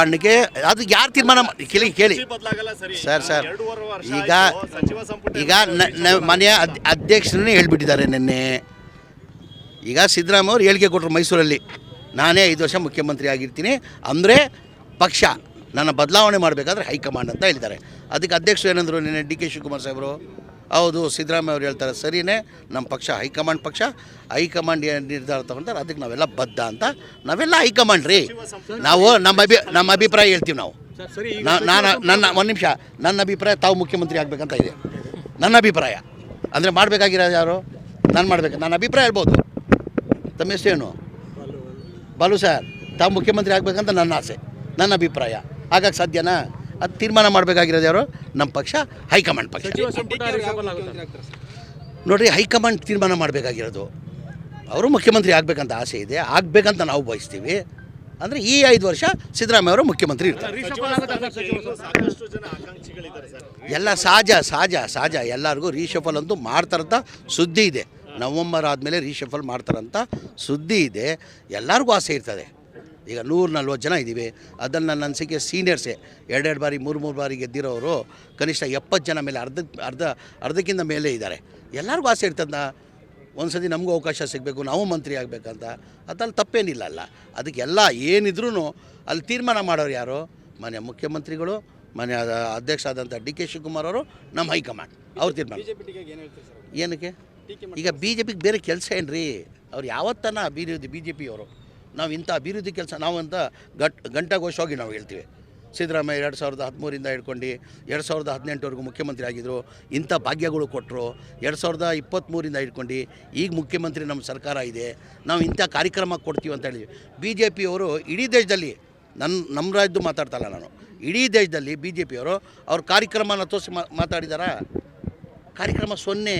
ಹಣ್ಣಿಗೆ ಅದು ಯಾರು ತೀರ್ಮಾನ ಕೇಳಿ ಕೇಳಿ. ಸರಿ. ಸರ್, ಈಗ ಈಗ ಮನೆಯ ಅಧ್ಯಕ್ಷರನ್ನೇ ಹೇಳ್ಬಿಟ್ಟಿದ್ದಾರೆ ನಿನ್ನೆ. ಈಗ ಸಿದ್ದರಾಮಯ್ಯ ಅವರು ಹೇಳಿಕೆ ಕೊಟ್ಟರು ಮೈಸೂರಲ್ಲಿ. ನಾನೇ ಐದು ವರ್ಷ ಮುಖ್ಯಮಂತ್ರಿ ಆಗಿರ್ತೀನಿ. ಅಂದರೆ ಪಕ್ಷ ನನ್ನ ಬದಲಾವಣೆ ಮಾಡಬೇಕಾದ್ರೆ ಹೈಕಮಾಂಡ್ ಅಂತ ಹೇಳಿದ್ದಾರೆ. ಅದಕ್ಕೆ ಅಧ್ಯಕ್ಷರು ಏನಂದರು ನಿನ್ನೆ ಡಿ ಕೆ ಶಿವಕುಮಾರ್ ಸಾಹೇಬರು? ಹೌದು ಸಿದ್ದರಾಮಯ್ಯ ಅವ್ರು ಹೇಳ್ತಾರೆ ಸರಿಯೇ ನಮ್ಮ ಪಕ್ಷ ಹೈಕಮಾಂಡ್ ಪಕ್ಷ ಹೈಕಮಾಂಡ್ ಏನು ನಿರ್ಧಾರ ತಗೊಂತಾರೆ ಅದಕ್ಕೆ ನಾವೆಲ್ಲ ಬದ್ಧ ಅಂತ ನಾವೆಲ್ಲ ಹೈಕಮಾಂಡ್ ರೀ. ನಾವು ನಮ್ಮ ಅಭಿ ನಮ್ಮ ಅಭಿಪ್ರಾಯ ಹೇಳ್ತೀವಿ ನಾವು. ನಾನು ನನ್ನ ಒಂದು ನಿಮಿಷ ನನ್ನ ಅಭಿಪ್ರಾಯ ತಾವು ಮುಖ್ಯಮಂತ್ರಿ ಆಗಬೇಕಂತ ಇದೆ. ನನ್ನ ಅಭಿಪ್ರಾಯ ಅಂದರೆ ಮಾಡಬೇಕಾಗಿರೋದು ಯಾರು? ನಾನು ಮಾಡಬೇಕು ನನ್ನ ಅಭಿಪ್ರಾಯ ಹೇಳ್ಬೋದು. ತಮ್ಮ ಹೆಸರೇನು ಬಾಲು ಸರ್ ತಾವು ಮುಖ್ಯಮಂತ್ರಿ ಆಗಬೇಕಂತ ನನ್ನ ಆಸೆ ನನ್ನ ಅಭಿಪ್ರಾಯ. ಹಾಗಾಗಿ ಸಾಧ್ಯನಾ ಅದು ತೀರ್ಮಾನ ಮಾಡಬೇಕಾಗಿರೋದು ಯಾರು? ನಮ್ಮ ಪಕ್ಷ ಹೈಕಮಾಂಡ್ ಪಕ್ಷ. ನೋಡಿರಿ ಹೈಕಮಾಂಡ್ ತೀರ್ಮಾನ ಮಾಡಬೇಕಾಗಿರೋದು. ಅವರು ಮುಖ್ಯಮಂತ್ರಿ ಆಗಬೇಕಂತ ಆಸೆ ಇದೆ. ಆಗಬೇಕಂತ ನಾವು ಬಯಸ್ತೀವಿ. ಅಂದರೆ ಈ ಐದು ವರ್ಷ ಸಿದ್ದರಾಮಯ್ಯ ಅವರು ಮುಖ್ಯಮಂತ್ರಿ ಇರ್ತಾರೆ. ಇನ್ನೂ ಸಾಕಷ್ಟು ಜನ ಆಕಾಂಕ್ಷಿಗಳಿದ್ದಾರೆ ಸರ್. ಎಲ್ಲ ಸಹಜ ಸಹಜ ಸಹಜ ಎಲ್ಲರಿಗೂ ರೀಶಫಲ್ ಅಂತೂ ಮಾಡ್ತಾರಂತ ಸುದ್ದಿ ಇದೆ. ನವಂಬರ್ ಆದಮೇಲೆ ರೀಶಫಲ್ ಮಾಡ್ತಾರಂತ ಸುದ್ದಿ ಇದೆ. ಎಲ್ಲರಿಗೂ ಆಸೆ ಇರ್ತದೆ. ಈಗ ನೂರು ನಲ್ವತ್ತು ಜನ ಇದ್ದೀವಿ. ಅದನ್ನು ನನ್ನ ಅನಿಸಿಕೆ ಸೀನಿಯರ್ಸೇ ಎರಡೆರಡು ಬಾರಿ ಮೂರು ಮೂರು ಬಾರಿ ಗೆದ್ದಿರೋರು ಕನಿಷ್ಠ ಎಪ್ಪತ್ತು ಜನ ಮೇಲೆ ಅರ್ಧ ಅರ್ಧ ಅರ್ಧಕ್ಕಿಂತ ಮೇಲೆ ಇದ್ದಾರೆ. ಎಲ್ಲರಿಗೂ ಆಸೆ ಇರ್ತದ ಒಂದು ಸತಿ ನಮಗೂ ಅವಕಾಶ ಸಿಗಬೇಕು ನಾವು ಮಂತ್ರಿ ಆಗಬೇಕಂತ. ಅದ್ರಲ್ಲಿ ತಪ್ಪೇನಿಲ್ಲ ಅಲ್ಲ. ಅದಕ್ಕೆಲ್ಲ ಏನಿದ್ರೂ ಅಲ್ಲಿ ತೀರ್ಮಾನ ಮಾಡೋರು ಯಾರು? ಮನೆ ಮುಖ್ಯಮಂತ್ರಿಗಳು ಮನೆ ಅಧ್ಯಕ್ಷ ಆದಂಥ ಡಿ ಕೆ ಶಿವಕುಮಾರ್ ಅವರು ನಮ್ಮ ಹೈಕಮಾಂಡ್. ಅವ್ರು ತೀರ್ಮಾನ. ಏನಕ್ಕೆ? ಈಗ ಬಿ ಜೆ ಪಿಗೆ ಬೇರೆ ಕೆಲಸ ಏನು ರೀ ಅವ್ರು ಯಾವತ್ತನ ಅಭಿವೃದ್ಧಿ ಬಿ ಜೆ ಪಿಯವರು ನಾವು ಇಂಥ ಅಭಿವೃದ್ಧಿ ಕೆಲಸ, ನಾವು ಅಂತ ಗಟ್ ಗಂಟಾಘೋಷವಾಗಿ ನಾವು ಹೇಳ್ತೀವಿ. ಸಿದ್ದರಾಮಯ್ಯ ಎರಡು ಸಾವಿರದ ಹದಿಮೂರಿಂದ ಹಿಡ್ಕೊಂಡು ಎರಡು ಸಾವಿರದ ಹದಿನೆಂಟವರೆಗೂ ಮುಖ್ಯಮಂತ್ರಿ ಆಗಿದ್ದರು ಇಂಥ ಭಾಗ್ಯಗಳು ಕೊಟ್ಟರು ಎರಡು ಸಾವಿರದ ಇಪ್ಪತ್ತ್ಮೂರಿಂದ ಹಿಡ್ಕೊಂಡು ಈಗ ಮುಖ್ಯಮಂತ್ರಿ ನಮ್ಮ ಸರ್ಕಾರ ಇದೆ. ನಾವು ಇಂಥ ಕಾರ್ಯಕ್ರಮ ಕೊಡ್ತೀವಿ ಅಂತ ಹೇಳಿದ್ವಿ. ಬಿ ಜೆ ಪಿಯವರು ಇಡೀ ದೇಶದಲ್ಲಿ ನನ್ನ ನಮ್ಮ ರಾಜ್ಯದ್ದು ಮಾತಾಡ್ತಲ್ಲ ನಾನು, ಇಡೀ ದೇಶದಲ್ಲಿ ಬಿ ಜೆ ಪಿಯವರು ಅವ್ರ ಕಾರ್ಯಕ್ರಮನ ತೋರಿಸಿ ಮಾತಾಡಿದಾರಾ? ಕಾರ್ಯಕ್ರಮ ಸೊನ್ನೆ.